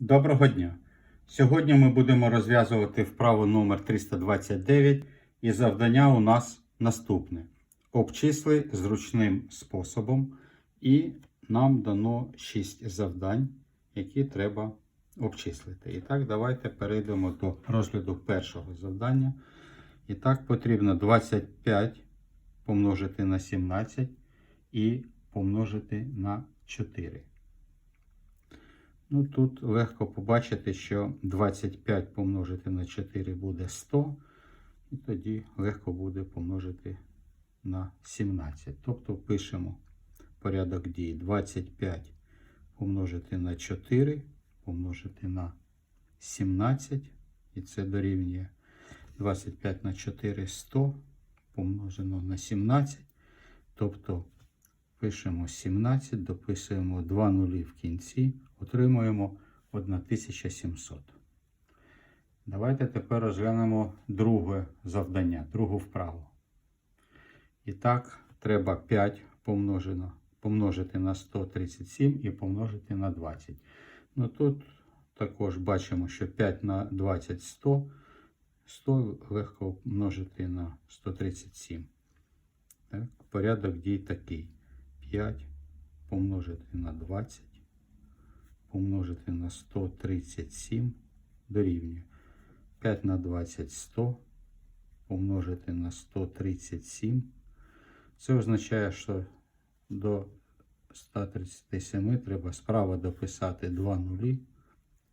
Доброго дня! Сьогодні ми будемо розв'язувати вправу номер 329 і завдання у нас наступне. Обчисли зручним способом і нам дано 6 завдань, які треба обчислити. І так, давайте перейдемо до розгляду першого завдання. І так, потрібно 25 помножити на 17 і помножити на 4. Ну, тут легко побачити, що 25 помножити на 4 буде 100, і тоді легко буде помножити на 17. Тобто пишемо порядок дії 25 помножити на 4, помножити на 17, і це дорівнює 25 на 4 100 помножено на 17. Тобто пишемо 17, дописуємо 2 нулі в кінці, отримуємо 1700. Давайте тепер розглянемо друге завдання, другу вправу. І так, треба 5 помножено, помножити на 137 і помножити на 20. Ну тут також бачимо, що 5 на 20 100. 100 легко множити на 137. Так, порядок дій такий. 5 помножити на 20, помножити на 137 дорівнює. 5 на 20 100, помножити на 137. Це означає, що до 137 треба справа дописати 2 нулі,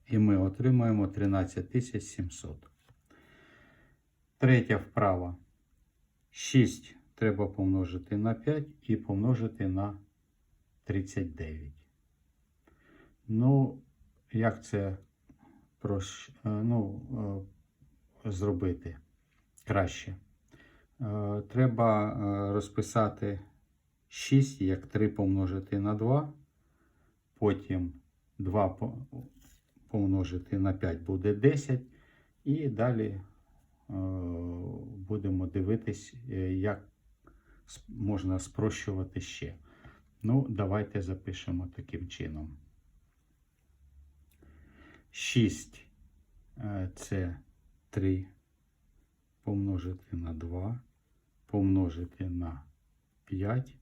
і ми отримаємо 13700. Третя вправа. 6 треба помножити на 5 і помножити на 39. Ну, як це прощ... е, ну, е, зробити краще? Е, Треба е, розписати 6 як 3 помножити на 2, потім 2 помножити на 5 буде 10, і далі будемо дивитись, як можна спрощувати ще. Ну, давайте запишемо таким чином. 6 е, це 3 помножити на 2, помножити на 5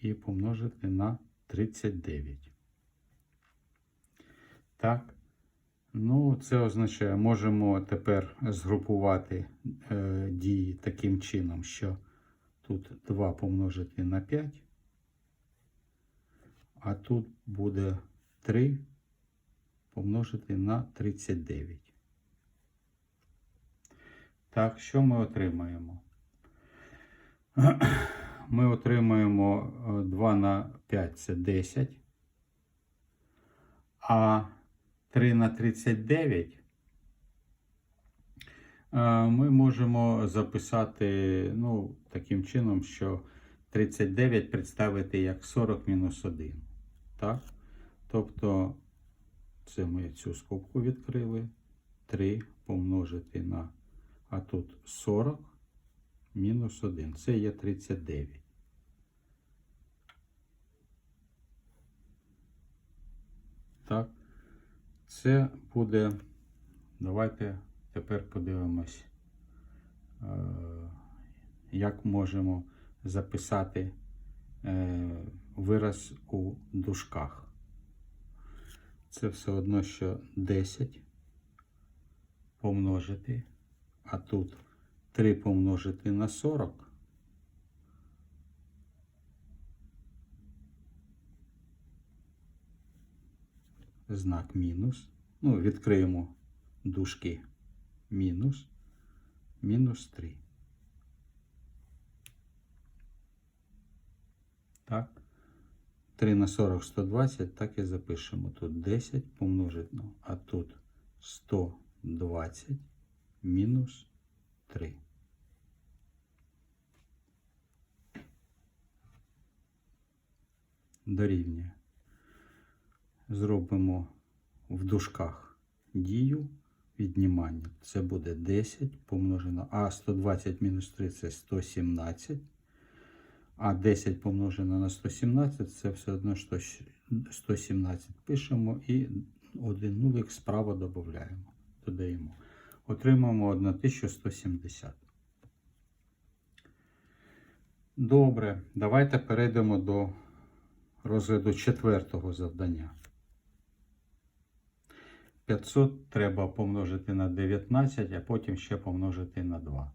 і помножити на 39. Так. Ну, це означає, можемо тепер згрупувати е, дії таким чином, що тут 2 помножити на 5, а тут буде 3 помножити на 39. Так, що ми отримаємо? Ми отримаємо е, 2 на 5 це 10, а 3 на 39 е, ми можемо записати ну, таким чином, що 39 представити як 40 мінус 1. Так? Тобто, це ми цю скобку відкрили. 3 помножити на, а тут 40 мінус 1. Це є 39. Так. Це буде. Давайте тепер подивимось, е, як можемо записати е, вираз у дужках. Це все одно, що 10 помножити, а тут 3 помножити на 40. Знак мінус. Ну, відкриємо дужки мінус, мінус 3. Так. 3 на 40 120, так і запишемо. Тут 10 помножити на, а тут 120 мінус 3. Дорівнює. Зробимо в дужках дію віднімання. Це буде 10 помножено. А 120 мінус 3 це 117. А 10 помножено на 117 це все одно що 117 пишемо і один нулик справа додаємо, додаємо. Отримаємо 1170. Добре, давайте перейдемо до розгляду четвертого завдання. 500 треба помножити на 19, а потім ще помножити на 2.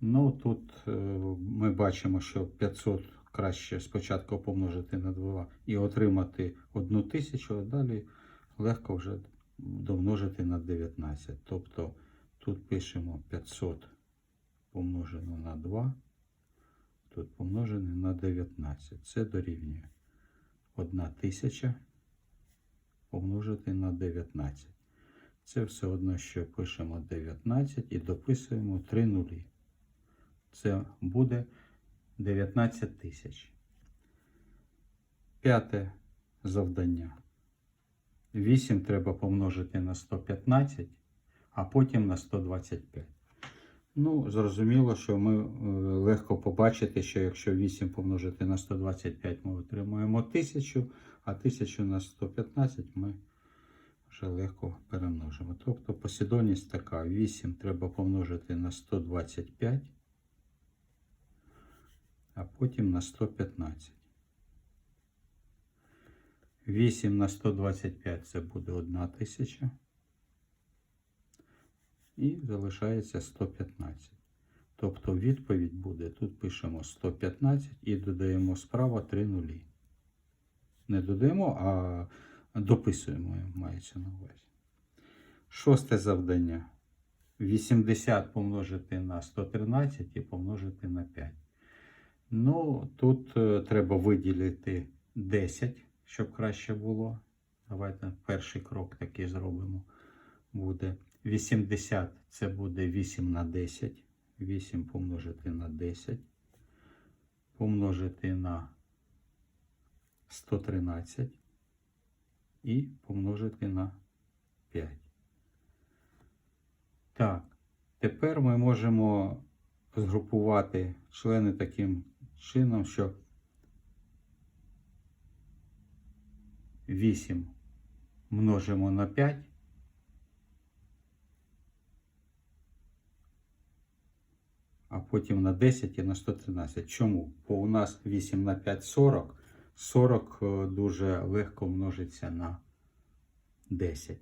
Ну, тут е, ми бачимо, що 500 краще спочатку помножити на 2 і отримати 1000, а далі легко вже домножити на 19. Тобто тут пишемо 500 помножено на 2, тут помножене на 19. Це дорівнює 1000 помножити на 19. Це все одно, що пишемо 19 і дописуємо 3 нулі. Це буде 19 тисяч. П'яте завдання. 8 треба помножити на 115, а потім на 125. Ну, зрозуміло, що ми е, легко побачити, що якщо 8 помножити на 125, ми отримуємо 1000, а 1000 на 115 ми вже легко перемножимо. Тобто послідовність така: 8 треба помножити на 125, а потім на 115. 8 на 125 це буде 1000. І залишається 115. Тобто відповідь буде, тут пишемо 115 і додаємо справа 3 нулі. Не додаємо, а дописуємо, мається на увазі. Шосте завдання. 80 помножити на 113 і помножити на 5. Ну, тут е, треба виділити 10, щоб краще було. Давайте перший крок такий зробимо. Буде 80 це буде 8 на 10. 8 помножити на 10. Помножити на 113 і помножити на 5. Так, тепер ми можемо згрупувати члени таким чином, що 8 множимо на 5. А потім на 10 і на 113. Чому? Бо у нас 8 на 5 40. 40 е, дуже легко множиться на 10.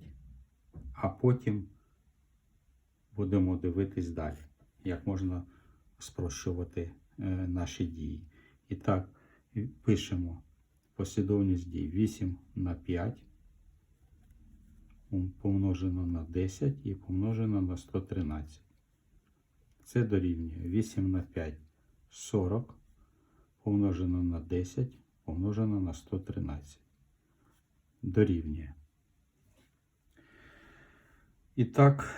А потім будемо дивитись далі, як можна спрощувати наші дії. І так, пишемо послідовність дій 8 на 5 помножено на 10 і помножено на 113. Це дорівнює 8 на 5 40 помножено на 10 помножено на 113. Дорівнює. І так,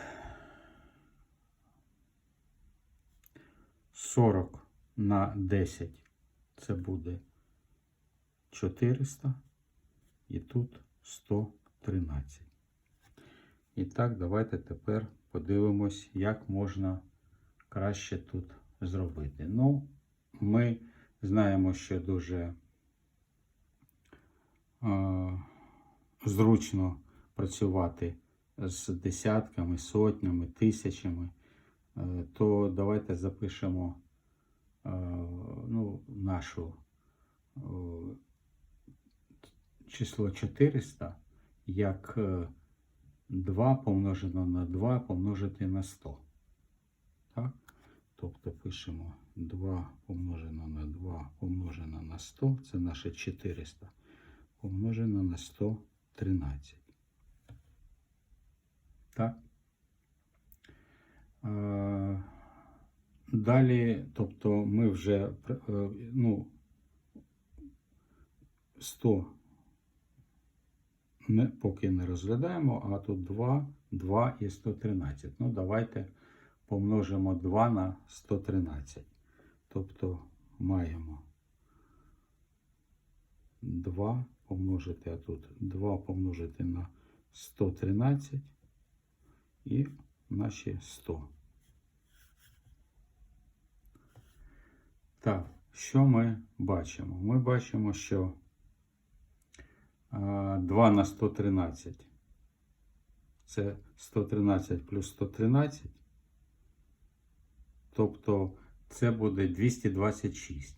40 на 10 це буде 400 і тут 113. І так, давайте тепер подивимось, як можна краще тут зробити. Ну, ми знаємо, що дуже е, зручно працювати з десятками, сотнями, тисячами, е, то давайте запишемо ну, нашу е, число 400 як е, 2 помножено на 2 помножити на 100. Так? Тобто пишемо 2 помножено на 2 помножено на 100, це наше 400, помножено на 113. Так? Далі, тобто ми вже е, ну, 100 не, поки не розглядаємо, а тут 2, 2 і 113. Ну, давайте помножимо 2 на 113. Тобто маємо 2 помножити, а тут 2 помножити на 113 і наші 100. Так, що ми бачимо? Ми бачимо, що 2 на 113 це 113 плюс 113. Тобто це буде 226.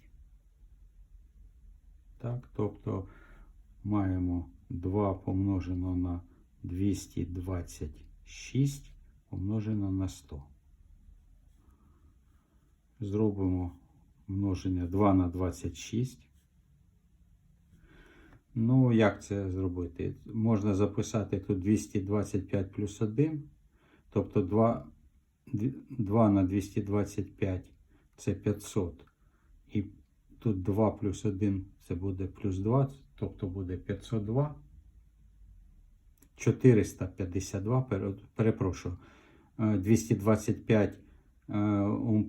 Так, тобто маємо 2 помножено на 226 помножено на 100. Зробимо множення 2 на 26. Ну, як це зробити? Можна записати тут 225 плюс 1. Тобто 2, 2 на 225 це 500. І тут 2 плюс 1 це буде плюс 2, тобто буде 502. 452, пере- перепрошую, Е, 225 е,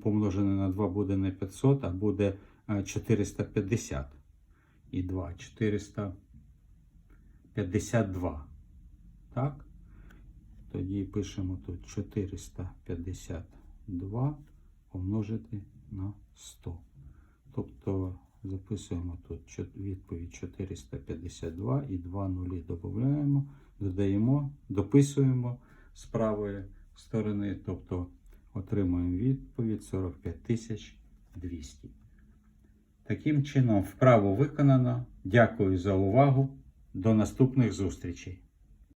помножене на 2 буде не 500, а буде е, 450. І 2, 452. Так? Тоді пишемо тут 452 помножити на 100. Тобто записуємо тут відповідь 452 і 2 нулі додаємо, додаємо, дописуємо з правої сторони, тобто отримуємо відповідь 45 200. Таким чином, вправо виконано. Дякую за увагу. До наступних зустрічей.